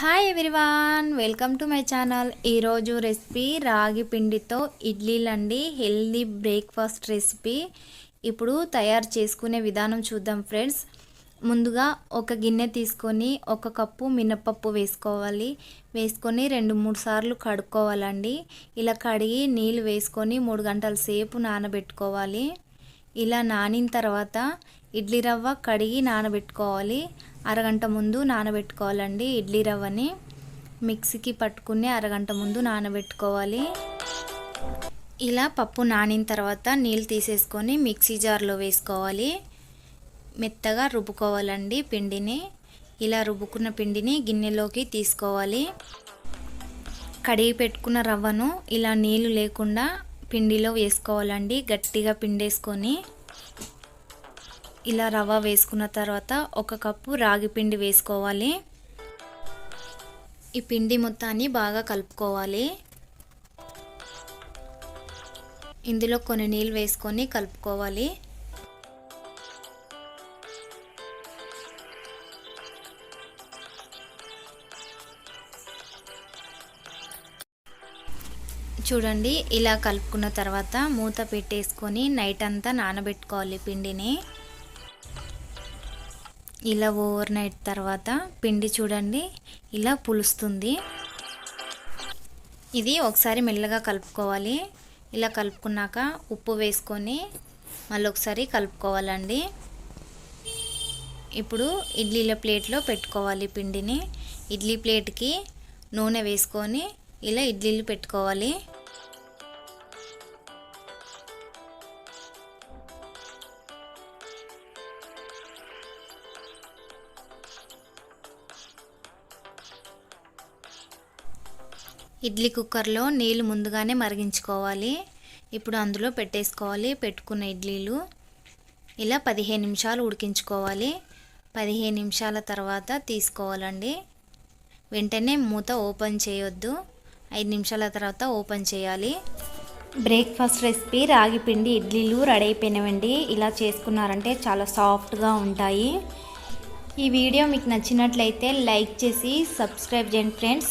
Hi everyone welcome to my channel ఈరోజు recipe రాగి పిండితో ఇడ్లీలండి హెల్దీ బ్రేక్ఫాస్ట్ రెసిపీ ఇప్పుడు తయారు చేసుకునే విధానం చూద్దాం ఫ్రెండ్స్ ముందుగా ఒక గిన్నె తీసుకొని ఒక కప్పు మినపప్పు వేసుకోవాలి. వేసుకొని రెండు మూడు సార్లు కడుక్కోవాలండి. ఇలా కడిగి నీళ్ళు వేసుకొని మూడు గంటల సేపు నానబెట్టుకోవాలి. ఇలా నానిన తర్వాత ఇడ్లీ రవ్వ కడిగి నానబెట్టుకోవాలి. అరగంట ముందు నానబెట్టుకోవాలండి ఇడ్లీ రవ్వని. మిక్సీకి పట్టుకుని అరగంట ముందు నానబెట్టుకోవాలి. ఇలా పప్పు నానిన తర్వాత నీళ్ళు తీసేసుకొని మిక్సీ జార్లో వేసుకోవాలి. మెత్తగా రుబ్బుకోవాలండి పిండిని. ఇలా రుబ్బుకున్న పిండిని గిన్నెలోకి తీసుకోవాలి. కడిగి పెట్టుకున్న రవ్వను ఇలా నీళ్ళు లేకుండా పిండిలో వేసుకోవాలండి. గట్టిగా పిండేసుకొని. ఇలా రవ్వ వేసుకున్న తర్వాత ఒక కప్పు రాగి పిండి వేసుకోవాలి. ఈ పిండి మొత్తాన్ని బాగా కలుపుకోవాలి. ఇందులో కొన్ని నీళ్ళు వేసుకొని కలుపుకోవాలి. చూడండి ఇలా కలుపుకున్న తర్వాత మూత పెట్టేసుకొని నైట్ అంతా నానబెట్టుకోవాలి పిండిని. ఇలా ఓవర్ నైట్ తర్వాత పిండి చూడండి ఇలా పులుస్తుంది. ఇది ఒకసారి మెల్లగా కలుపుకోవాలి. ఇలా కలుపుకున్నాక ఉప్పు వేసుకొని మళ్ళీ ఒకసారి కలుపుకోవాలండి. ఇప్పుడు ఇడ్లీల ప్లేట్లో పెట్టుకోవాలి పిండిని. ఇడ్లీ ప్లేట్కి నూనె వేసుకొని ఇలా ఇడ్లీలు పెట్టుకోవాలి. ఇడ్లీ కుక్కర్లో నీళ్ళు ముందుగానే మరిగించుకోవాలి. ఇప్పుడు అందులో పెట్టేసుకోవాలి పెట్టుకున్న ఇడ్లీలు. ఇలా పదిహేను నిమిషాలు ఉడికించుకోవాలి. పదిహేను నిమిషాల తర్వాత తీసుకోవాలండి. వెంటనే మూత ఓపెన్ చేయొద్దు. ఐదు నిమిషాల తర్వాత ఓపెన్ చేయాలి. బ్రేక్ఫాస్ట్ రెసిపీ రాగి పిండి ఇడ్లీలు రెడీ అయిపోయినవండి. ఇలా చేసుకున్నారంటే చాలా సాఫ్ట్గా ఉంటాయి. ఈ వీడియో మీకు నచ్చినట్లయితే లైక్ చేసి సబ్స్క్రైబ్ చేయండి friends.